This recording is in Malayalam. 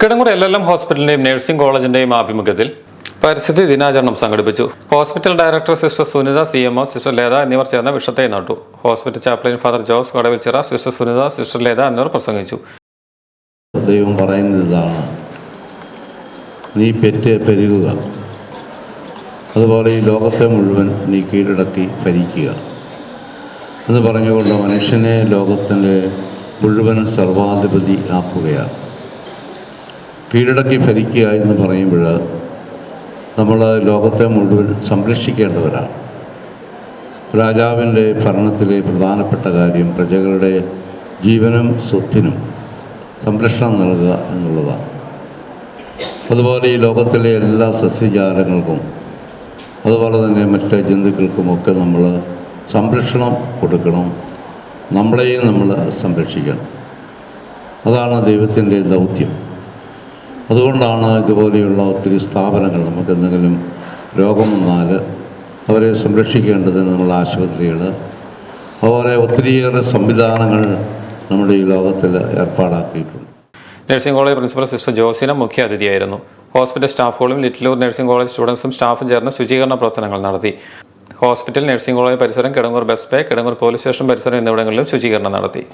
കിടങ്ങൂർ എൽ എൽ എം ഹോസ്പിറ്റലിന്റെയും നഴ്സിംഗ് കോളേജിന്റെയും ആഭിമുഖ്യത്തിൽ പരിസ്ഥിതി ദിനാചരണം സംഘടിപ്പിച്ചു. Hospital director sister Sunitha C M O sister Letha എന്നിവർ ചേർന്ന വിഷത്തെ നട്ടു. Hospital chaplain father Jose Kadavichira sister Sunitha sister Letha എന്നിവർ പ്രസംഗിച്ചു. ദൈവം പറയുന്നത് ഇതാണ്. നീ പെറ്റ് പെരുകുക. അതുപോലെ ഈ ലോകത്തെ മുഴുവൻ നീ കീഴടക്കി ഭരിക്കുക. എന്ന് പറഞ്ഞുകൊണ്ട് മനുഷ്യനെ ലോകത്തിന്റെ മുഴുവൻ സർവാധിപതി ആക്കുകയാണ്. കീഴടക്കി ഭരിക്കുക എന്ന് പറയുമ്പോൾ നമ്മൾ ലോകത്തെ മുഴുവൻ സംരക്ഷിക്കേണ്ടവരാണ്. രാജാവിന്റെ ഭരണത്തിലെ പ്രധാനപ്പെട്ട കാര്യം പ്രജകളുടെ ജീവനും സ്വത്തിനും സംരക്ഷണം നൽകുക എന്നുള്ളതാണ്. അതുപോലെ ഈ ലോകത്തിലെ എല്ലാ സസ്യജാലങ്ങൾക്കും അതുപോലെ തന്നെ മറ്റ് ജന്തുക്കൾക്കുമൊക്കെ നമ്മൾ സംരക്ഷണം കൊടുക്കണം. നമ്മളെയും നമ്മൾ സംരക്ഷിക്കണം. അതാണ് ദൈവത്തിന്റെ ദൗത്യം. അതുകൊണ്ടാണ് ഇതുപോലെയുള്ള ഒത്തിരി സ്ഥാപനങ്ങൾ നമുക്ക് എന്തെങ്കിലും രോഗം വന്നാൽ അവരെ സംരക്ഷിക്കേണ്ടതിന് നമ്മുടെ ആശുപത്രികൾ അതുപോലെ ഒത്തിരിയേറെ സംവിധാനങ്ങൾ നമ്മുടെ ഈ ലോകത്തിൽ ഏർപ്പാടാക്കിയിട്ടുണ്ട്. Nursing college principal sister Josina മുഖ്യ അതിഥിയായിരുന്നു ഹോസ്പിറ്റൽ സ്റ്റാഫുകളും ലിറ്റിലൂർ നഴ്സിംഗ് കോളേജ് സ്റ്റുഡൻസും സ്റ്റാഫും ചേർന്ന് ശുചീകരണ പ്രവർത്തനങ്ങൾ നടത്തി. ഹോസ്പിറ്റൽ നഴ്സിംഗ് കോളേജ് പരിസരം Kidangoor bus bay Kidangoor police station പരിസരം എന്നിവിടങ്ങളിലും ശുചീകരണം നടത്തി.